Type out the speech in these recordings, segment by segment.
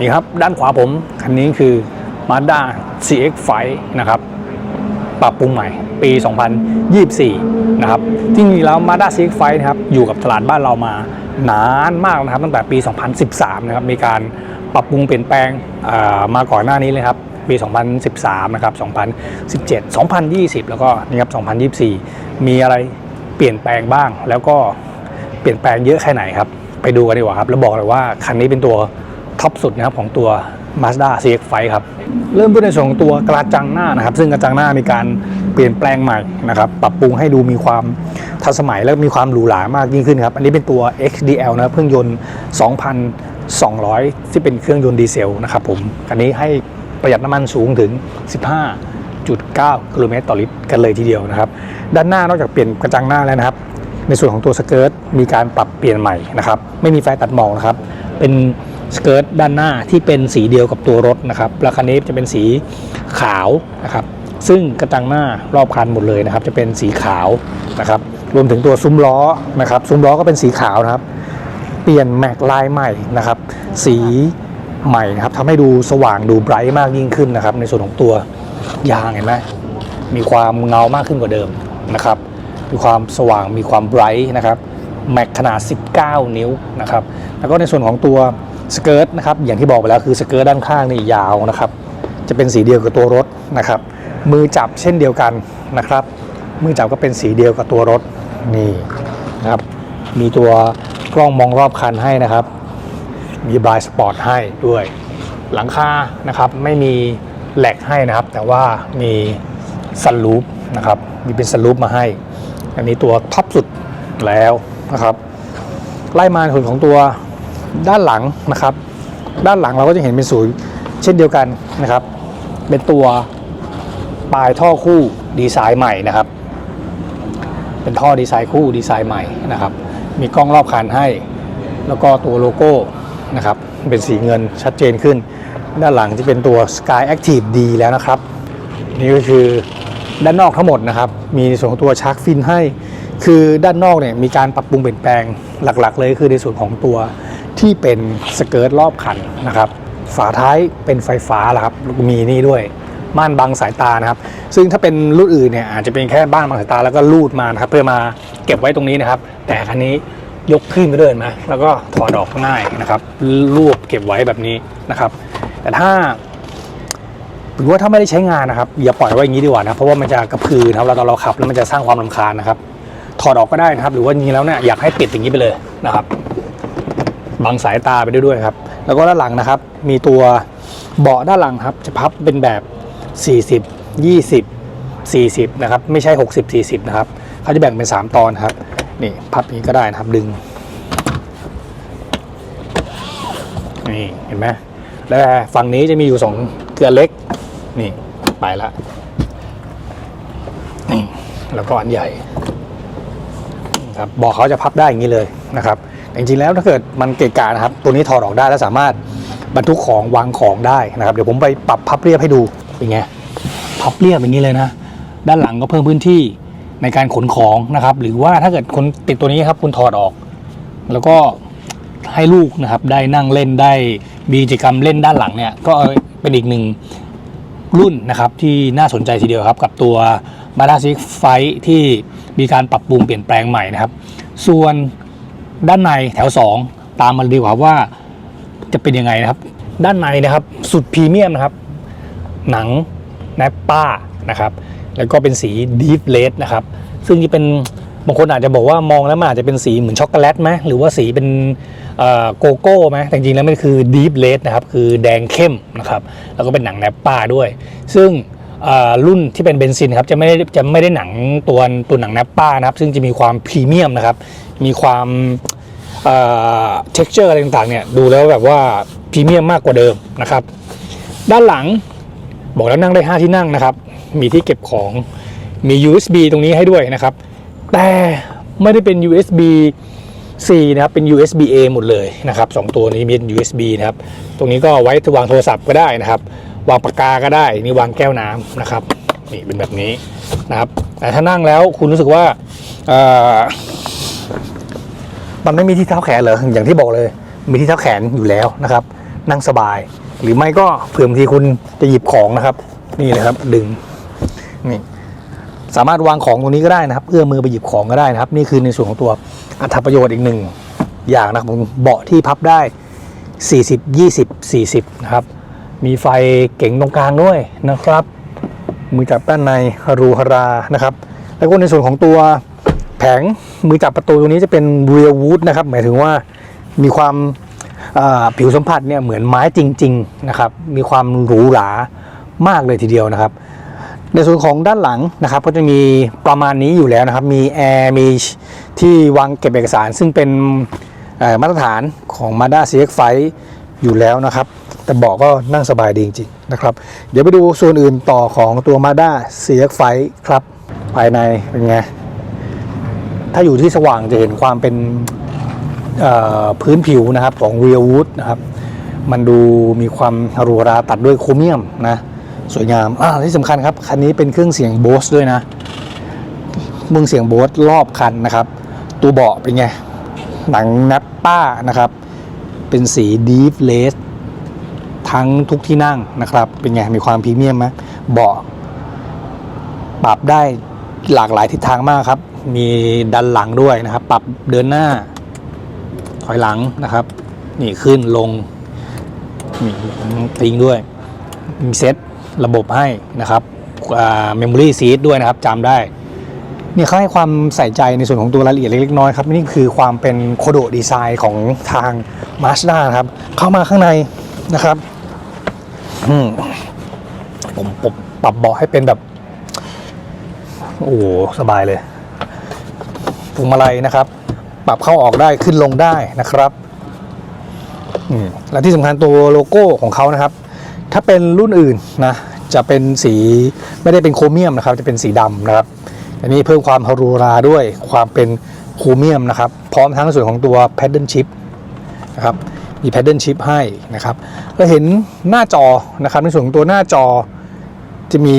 นี่ครับ ด้านขวาผมคันนี้คือ Mazda CX-5 นะครับปรับปรุงใหม่ปี 2024 นะครับจริงๆแล้ว Mazda CX-5 นะครับอยู่กับตลาดบ้านเรามานานมากนะครับตั้งแต่ปี 2013 นะครับมีการปรับปรุงเปลี่ยนแปลงมาก่อนหน้านี้เลยครับปี 2013 นะครับ 2017 2020 แล้วก็นี่ครับ 2024 มีอะไรเปลี่ยนแปลงบ้าง แล้วก็เปลี่ยนแปลงเยอะแค่ไหนครับ ไปดูกันดีกว่าครับ แล้วบอกเลยว่าคันนี้เป็นตัว ท็อปสุดนะครับของตัว Mazda CX-5 ครับ เริ่มด้วยในส่วนของตัวกระจังหน้านะครับ ซึ่งกระจังหน้ามีการเปลี่ยนแปลงใหม่นะครับ ปรับปรุงให้ดูมีความทันสมัยและมีความหรูหรามากยิ่งขึ้นครับ อันนี้เป็นตัว XDL นะเครื่องยนต์ 2,200 ที่เป็นเครื่องยนต์ดีเซลนะครับผม อันนี้ให้ประหยัดน้ำมันสูงถึง 15.9 กิโลเมตรต่อลิตรกันเลยทีเดียวนะครับ ด้านหน้านอกจากเปลี่ยนกระจังหน้าแล้วนะครับ ในส่วนของตัวสเกิร์ตมีการปรับเปลี่ยนใหม่นะครับ ไม่มีไฟตัดหมอกนะครับ เป็น สเกิร์ตด้านหน้าที่เป็นสีเดียวกับตัวรถนะครับแล้วคันนี้จะเป็นสีขาวนะครับ ซึ่งกระจังหน้ารอบคันหมดเลยนะครับ จะเป็นสีขาวนะครับ รวมถึงตัวซุ้มล้อนะครับซุ้มล้อก็เป็นสีขาวนะครับ เปลี่ยนแม็กลายใหม่นะครับ สีใหม่นะครับทำให้ดูสว่างดูไบรท์มากยิ่งขึ้นนะครับ ในส่วนของตัวยางเห็นไหมมีความเงามากขึ้นกว่าเดิมนะครับ มีความสว่างมีความไบรท์นะครับแม็กขนาด 19 นิ้วนะครับ แล้วก็ในส่วนของตัว สเกิร์ตนะครับอย่างที่บอกไปแล้วคือสเกิร์ตด้านข้างนี่ยาวนะครับจะเป็นสีเดียวกับตัวรถนะครับมือจับเช่นเดียวกันนะครับ มือจับก็เป็นสีเดียวกับตัวรถนี่นะครับมีตัวกล้องมองรอบคันให้นะครับ มีบายสปอร์ตให้ด้วยหลังคานะครับไม่มีแหลกให้นะครับ แต่ว่ามีซันลูปนะครับมีเป็นซันลูปมาให้ อันนี้ตัวท็อปสุดแล้วนะครับไล่มาส่วนของตัว ด้านหลังนะครับ ด้านหลังเราก็จะเห็นเป็นศูยเช่นเดียวกันนะครับ เป็นตัวปลายท่อคู่ดีไซน์ใหม่นะครับ เป็นท่อดีไซน์คู่ดีไซน์ใหม่นะครับ มีกล้องรอบคันให้ แล้วก็ตัวโลโก้นะครับ เป็นสีเงินชัดเจนขึ้น ด้านหลังจะเป็นตัว Sky Active D แล้วนะครับ นี่ก็คือด้านนอกทั้งหมดนะครับ มีส่วนของตัวชาร์กฟินให้ คือด้านนอกเนี่ยมีการปรับปรุงเปลี่ยนแปลงหลักๆ เลยคือในส่วนของตัว ที่เป็นสเกิร์ตรอบคันนะครับ ฝาท้ายเป็นไฟฟ้าแล้วครับมีนี่ด้วยม่านบังสายตานะครับ ซึ่งถ้าเป็นรุ่นอื่นเนี่ยอาจจะเป็นแค่บ้านบังสายตาแล้วก็ลูดมานะครับเพื่อมาเก็บไว้ตรงนี้นะครับ แต่คันนี้ยกขึ้นไปเห็นไหมแล้วก็ถอดออกง่ายนะครับรวบเก็บไว้แบบนี้นะครับ แต่ถ้าหรือว่าถ้าไม่ได้ใช้งานนะครับ อย่าปล่อยไว้อย่างนี้ดีกว่านะเพราะว่ามันจะกระพือนะครับแล้วตอนเราขับแล้วมันจะสร้างความรำคาญนะครับ ถอดออกก็ได้นะครับ หรือว่าจริงแล้วเนี่ยอยากให้ปิดอย่างนี้ไปเลยนะครับ บังสายตาไปด้วยครับ แล้วก็ด้านหลังนะครับ มีตัวเบาะด้านหลังครับ จะพับเป็นแบบ 40 20 40 นะครับ ไม่ใช่ 60 40 นะครับเขาจะแบ่งเป็น 3 ตอนครับ นี่พับนี้ก็ได้นะครับดึง นี่เห็นไหมแล้วฝั่งนี้จะมีอยู่ 2 เกลือเล็ก นี่ไปละ นี่ แล้วก็อันใหญ่ครับเบอกเขาจะพับได้อย่างนี้เลยนะครับ แต่จริงๆแล้วถ้าเกิดมันเกะกะนะครับ ตัวนี้ถอดออกได้แล้วสามารถบรรทุกของวางของได้นะครับ เดี๋ยวผมไปปรับพับเรียบให้ดูเป็นไงพับเรียบอย่างนี้เลยนะ ด้านหลังก็เพิ่มพื้นที่ในการขนของนะครับ หรือว่าถ้าเกิดคนติดตัวนี้ครับคุณถอดออก แล้วก็ให้ลูกนะครับได้นั่งเล่นได้มีกิจกรรมเล่นด้านหลังเนี่ย ก็เป็นอีกหนึ่งรุ่นนะครับที่น่าสนใจทีเดียวครับ กับตัว m a d a 6 f i ที่มีการปรับปรุงเปลี่ยนแปลงใหม่นะครับ ส่วน ด้านในแถว 2 ตามมาดีกว่าว่าจะเป็นยังไงนะครับ ด้านในนะครับสุดพรีเมียมนะครับ หนังแนปป้านะครับ แล้วก็เป็นสีดีฟเลดนะครับ ซึ่งจะเป็นบางคนอาจจะบอกว่ามองแล้วมันอาจจะเป็นสีเหมือนช็อกโกแลตไหมหรือว่าสีเป็นโกโก้ไหมแต่จริงแล้วมันคือดีฟเลดนะครับ คือแดงเข้มนะครับ แล้วก็เป็นหนังแนปป้าด้วย ซึ่งรุ่นที่เป็นเบนซินครับจะไม่ได้จะไม่ได้หนังตัวตัวหนังแนปป้านะครับ ซึ่งจะมีความพรีเมียมนะครับ มีความ เอ่อ texture อะไรต่างๆเนี่ยดูแล้วแบบว่าพรีเมียมมากกว่าเดิมนะครับ ด้านหลังบอกแล้วนั่งได้ 5 ที่นั่งนะครับ มีที่เก็บของมี USB ตรงนี้ให้ด้วยนะครับ แต่ไม่ได้เป็น USB C นะครับเป็น USB A หมดเลยนะครับสองตัวนี้มี USB นะครับ ตรงนี้ก็ไว้วางโทรศัพท์ก็ได้นะครับ วางปากกาก็ได้ นี่วางแก้วน้ำนะครับนี่เป็นแบบนี้นะครับ แต่ถ้านั่งแล้วคุณรู้สึกว่า มันไม่มีที่เท้าแขนเหรออย่างที่บอกเลย มีที่เท้าแขนอยู่แล้วนะครับ นั่งสบาย หรือไม่ก็เผื่อบางทีคุณจะหยิบของนะครับ นี่เลยครับดึงนี่สามารถวางของตรงนี้ก็ได้นะครับ เอื้อมือไปหยิบของก็ได้นะครับ นี่คือในส่วนของตัวอัตประโยชน์อีกหนึ่งอย่างนะครับผมเบาะที่พับได้ 40 20 40 นะครับ มีไฟเก๋งตรงกลางด้วยนะครับ มือจับด้านในฮารูฮารานะครับ แล้วก็ในส่วนของตัว แผงมือจับประตูตรงนี้จะเป็นเรียลวูดนะครับหมายถึงว่ามีความาผิวสัมผัสเนี่ยเหมือนไม้จริง ๆนะครับ มีความหรูหรามากเลยทีเดียวนะครับ ในส่วนของด้านหลังนะครับ ก็จะมีประมาณนี้อยู่แล้วนะครับ มีแอร์มีที่วางเก็บเอกสาร ซึ่งเป็นมาตรฐานของ Mazda CX-5 อยู่แล้วนะครับ แต่เบอกก็นั่งสบายดีจริงๆนะครับ เดี๋ยวไปดูส่วนอื่นต่อของตัว Mazda CX-5 ครับ ภายในเป็นไง ถ้าอยู่ที่สว่างจะเห็นความเป็นพื้นผิวนะครับของ Real Wood นะครับ มันดูมีความหรูหราตัดด้วยโครเมียมนะ สวยงามอ่าที่สำคัญครับ คันนี้เป็นเครื่องเสียงโบสด้วยนะมึงเสียงโบสรอบคันนะครับ ตัวเบาะเป็นไง หนังนัปป้านะครับ เป็นสีดีฟเลสทั้งทุกที่นั่งนะครับ เป็นไง มีความพรีเมียมไหมเบาะปรับได้ หลากหลายทิศทางมากครับ มีดันหลังด้วยนะครับ ปรับเดินหน้า ถอยหลังนะครับ นี่ขึ้นลงมีติงด้วย มีเซตระบบให้นะครับเมมโมรี่ซีดด้วยนะครับจำได้เนี่ยเขาให้ความใส่ใจในส่วนของตัวรายละเอียดเล็กๆน้อยครับ นี่คือความเป็นโคโดดีไซน์ของทาง Mazda นะครับ เข้ามาข้างในนะครับผมผมปรับเบาะให้เป็นแบบ โอ้โหสบายเลยพวงมาลัยนะครับ ปรับเข้าออกได้ขึ้นลงได้นะครับและที่สำคัญตัวโลโก้ของเขานะครับ ถ้าเป็นรุ่นอื่นนะจะเป็นสีไม่ได้เป็นโครเมียมนะครับ จะเป็นสีดำนะครับ อันนี้เพิ่มความฮารูราด้วยความเป็นโครเมียมนะครับ พร้อมทั้งส่วนของตัว paddle chip นะครับมี paddle chip ให้นะครับเราเห็นหน้าจอนะครับในส่วนของตัวหน้าจอจะมี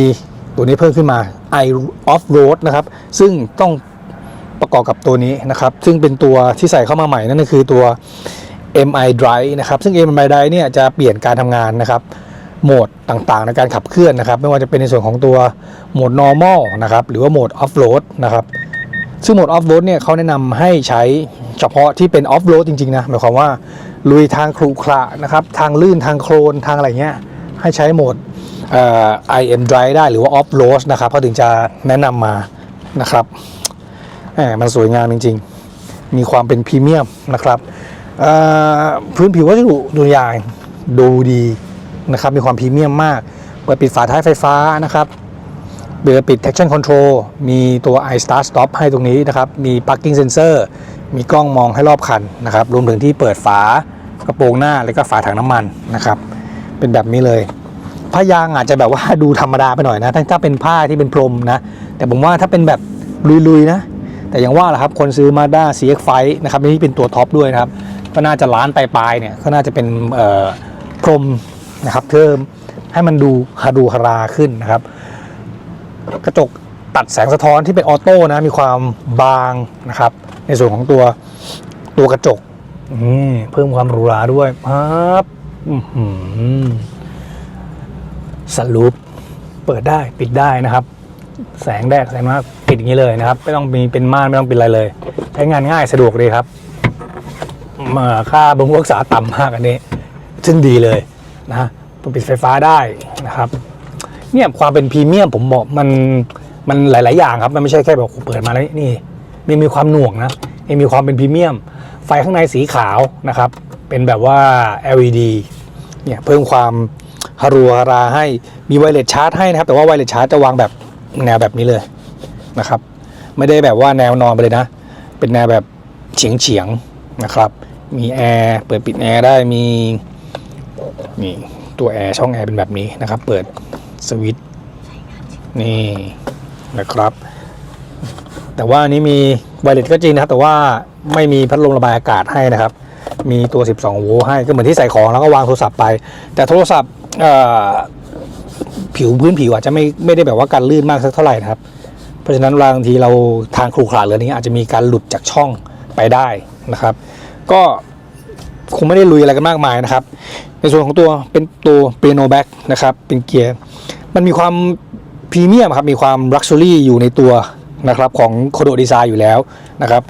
ตัวนี้เพิ่มขึ้นมา i off road นะครับ ซึ่งต้องประกอบกับตัวนี้นะครับ ซึ่งเป็นตัวที่ใส่เข้ามาใหม่นั่นก็คือตัว MI Drive นะครับ ซึ่ง MI Drive เนี่ยจะเปลี่ยนการทำงานนะครับโหมดต่างๆ ในการขับเคลื่อนนะครับ ไม่ว่าจะเป็นในส่วนของตัวโหมด normal นะครับ หรือว่าโหมด off road นะครับ ซึ่งโหมด off road เนี่ยเขาแนะนำให้ใช้เฉพาะที่เป็น off road จริงๆนะ หมายความว่าลุยทางครุขระนะครับ ทางลื่นทางโคลนทางอะไรเงี้ย ให้ใช้โหมด IM Drive ได้หรือว่า off road นะครับเขาถึงจะแนะนำมานะครับแหมมันสวยงามจริง ๆ มีความเป็นพรีเมียมนะครับพื้นผิววัสดุตัวอย่างดูดีนะครับมีความพรีเมียมมาก เปิดปิดฝาท้ายไฟฟ้านะครับเปิดปิด traction control มีตัว i start stop ให้ตรงนี้นะครับ มี parking sensor มีกล้องมองให้รอบคันนะครับ รวมถึงที่เปิดฝากระโปรงหน้า แล้วก็ฝาถังน้ำมันนะครับ เป็นแบบนี้เลย ผ้ายางอาจจะแบบว่าดูธรรมดาไปหน่อยนะ ถ้าเป็นผ้าที่เป็นพรมนะ แต่ผมว่าถ้าเป็นแบบลุยๆนะ แต่อย่างว่าแหละครับ คนซื้อมาด้า CX-5 นะครับนี่เป็นตัวท็อปด้วยนะครับ ก็น่าจะล้านปลายๆเนี่ย ก็น่าจะเป็นเอ่อพรมนะครับเพิ่มให้มันดูฮาดูฮาราขึ้นนะครับ กระจกตัดแสงสะท้อนที่เป็นออโต้นะ มีความบางนะครับ ในส่วนของตัวตัวกระจกเพิ่มความหรูหราด้วยปั๊บ สลูปเปิดได้ปิดได้นะครับ แสงแดดแสงมากปิดอย่างนี้เลยนะครับ ไม่ต้องมีเป็นม่านไม่ต้องเป็นอะไรเลย ใช้งานง่ายสะดวกเลยครับมาค่าบำรุงรักษาต่ำมากอันนี้ ซึ่งดีเลยนะปิดไฟฟ้าได้นะครับ เนี่ยความเป็นพรีเมียมผมบอกมันมันหลาย ๆ อย่างครับ มันไม่ใช่แค่แบบเปิดมาแล้วนี่มันมีความหน่วงนะมันมีความเป็นพรีเมียม ไฟข้างในสีขาวนะครับ เป็นแบบว่า LED เนี่ยเพิ่มความ ฮารัวฮาราให้มีไวเลสชาร์จให้นะครับ แต่ว่าไวเลสชาร์จจะวางแบบแนวแบบนี้เลยนะครับ ไม่ได้แบบว่าแนวนอนไปเลยนะ เป็นแนวแบบเฉียงเฉียงๆนะครับ มีแอร์เปิดปิดแอร์ได้มีนี่ตัวแอร์ช่องแอร์เป็นแบบนี้นะครับ เปิดสวิตช์นี่นะครับ แต่ว่านี้มีไวเลสก็จริงนะครับ แต่ว่าไม่มีพัดลมระบายอากาศให้นะครับ มีตัว 12 โวลต์ให้ก็เหมือนที่ใส่ของแล้วก็วางโทรศัพท์ไป แต่โทรศัพท์ ผิวพื้นผิวอาจจะไม่ไม่ได้แบบว่ากันลื่นมากสักเท่าไหร่นะครับ เพราะฉะนั้นบางทีเราทางครูขลาดเลยนี้อาจจะมีการหลุดจากช่องไปได้นะครับ ก็คงไม่ได้ลุยอะไรกันมากมายนะครับ ในส่วนของตัวเป็นตัวเปียโนแบ็กนะครับเป็นเกียร์มันมีความพรีเมียมครับมีความลักชัวรี่อยู่ในตัวนะครับของโคโดดีไซน์อยู่แล้วนะครับ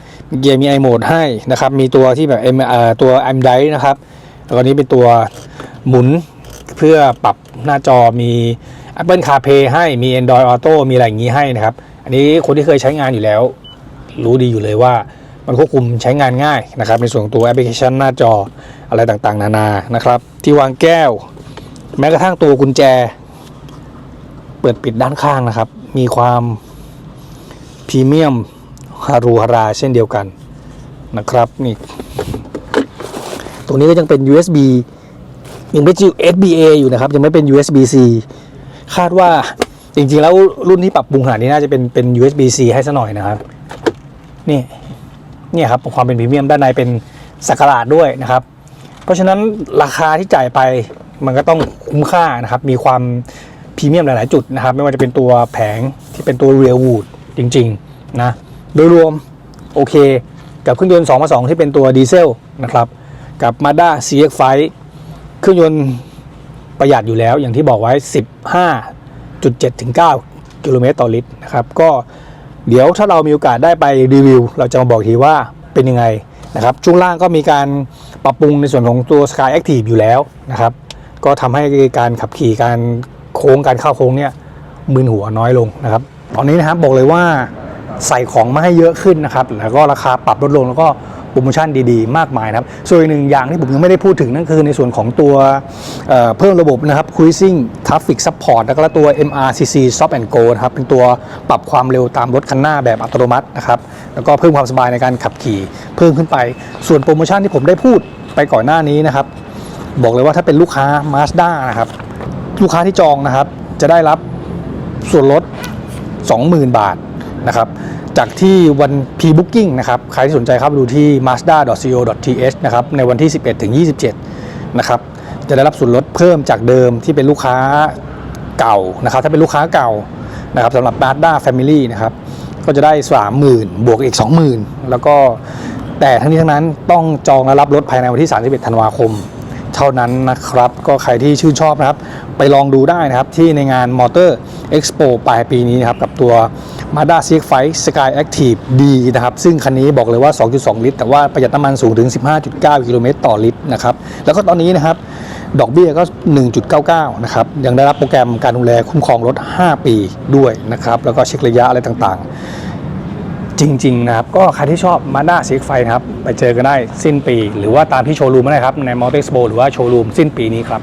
เกียร์มีไอโหมดให้นะครับมีตัวที่แบบ M เออตัว M d i นะครับแล้วก็นี้เป็นตัวหมุน เพื่อปรับหน้าจอมี Apple CarPlay ให้มี Android Auto มีอะไรอย่างนี้ให้นะครับ อันนี้คนที่เคยใช้งานอยู่แล้ว รู้ดีอยู่เลยว่ามันควบคุมใช้งานง่ายนะครับ ในส่วนตัวแอปพลิเคชันหน้าจออะไรต่างๆ นานานะครับ ที่วางแก้ว แม้กระทั่งตัวกุญแจ เปิดปิดด้านข้างนะครับ มีความพรีเมียมฮารูฮาราเช่นเดียวกันนะครับนี่ตรงนี้ก็ยังเป็น USB ยังเป็น SBA อยู่นะครับ ยังไม่เป็น USB-C คาดว่าจริงๆ แล้วรุ่นที่ปรับปรุงขนาดนี้น่าจะเป็นเป็น USB-C ให้ซะหน่อยนะครับ นี่เนี่ยครับความเป็นพรีเมียมด้านในเป็นสักการะด้วยนะครับ เพราะฉะนั้นราคาที่จ่ายไปมันก็ต้องคุ้มค่านะครับ มีความพรีเมียมหลายๆจุดนะครับ ไม่ว่าจะเป็นตัวแผงที่เป็นตัวเรียลวูดจริงๆนะโดยรวมโอเค กับเครื่องยนต์2มา2ที่เป็นตัวดีเซลนะครับ กับ Mazda CX-5 เครื่องยนต์ประหยัดอยู่แล้วอย่างที่บอกไว้ 15.7ถึง9กิโลเมตรต่อลิตรนะครับ ก็เดี๋ยวถ้าเรามีโอกาสได้ไปรีวิว เราจะมาบอกทีว่าเป็นยังไงนะครับ ช่วงล่างก็มีการปรับปรุงในส่วนของตัว Sky Active อยู่แล้วนะครับ ก็ทำให้การขับขี่การโค้งการเข้าโค้งเนี่ยมึนหัวน้อยลงนะครับ ตอนนี้นะครับบอกเลยว่าใส่ของมาให้เยอะขึ้นนะครับ แล้วก็ราคาปรับลดลงแล้วก็ โปรโมชั่นดีๆ มากมายนะครับ ส่วนอีกหนึ่งอย่างที่ผมยังไม่ได้พูดถึงนั่นคือในส่วนของตัวเเพิ่มระบบนะครับ Cruising Traffic Support แล้วก็ตัว MRCC Stop and Go นะครับ เป็นตัวปรับความเร็วตามรถคันหน้าแบบอัตโนมัตินะครับ แล้วก็เพิ่มความสบายในการขับขี่เพิ่มขึ้นไป ส่วนโปรโมชั่นที่ผมได้พูดไปก่อนหน้านี้นะครับ บอกเลยว่าถ้าเป็นลูกค้า Mazda นะครับ ลูกค้าที่จองนะครับ จะได้รับส่วนลด 20,000 บาทนะครับ จากที่วัน P-Booking นะครับ ใครที่สนใจเข้าไปดูที่ mazda.co.th นะครับ ในวันที่ 11 ถึง 27 นะครับ จะได้รับส่วนลดเพิ่มจากเดิมที่เป็นลูกค้าเก่านะครับ ถ้าเป็นลูกค้าเก่านะครับสำหรับ Mazda Family นะครับ ก็จะได้ 30,000 บวกอีก 20,000 แล้วก็แต่ทั้งนี้ทั้งนั้นต้องจองและรับรถภายในวันที่ 31 ธันวาคม เท่านั้นนะครับ ก็ใครที่ชื่นชอบนะครับ ไปลองดูได้นะครับที่ในงาน Motor Expo ปลายปีนี้นะครับกับตัว Mazda CX-5 Sky Active D นะครับ ซึ่งคันนี้บอกเลยว่า 2.2 ลิตร แต่ว่าประหยัดน้ำมันสูงถึง 15.9 กิโลเมตรต่อลิตรนะครับ แล้วก็ตอนนี้นะครับ ดอกเบี้ยก็ 1.99 นะครับ ยังได้รับโปรแกรมการดูแลคุ้มครองรถ 5 ปีด้วยนะครับ แล้วก็เช็คระยะอะไรต่างๆจริงๆนะครับ ก็ใครที่ชอบ Mazda CX-5 นะครับ ไปเจอกันได้สิ้นปี หรือว่าตามที่โชว์รูมก็ได้ครับ ใน Motor Expo หรือว่าโชว์รูมสิ้นปีนี้ครับ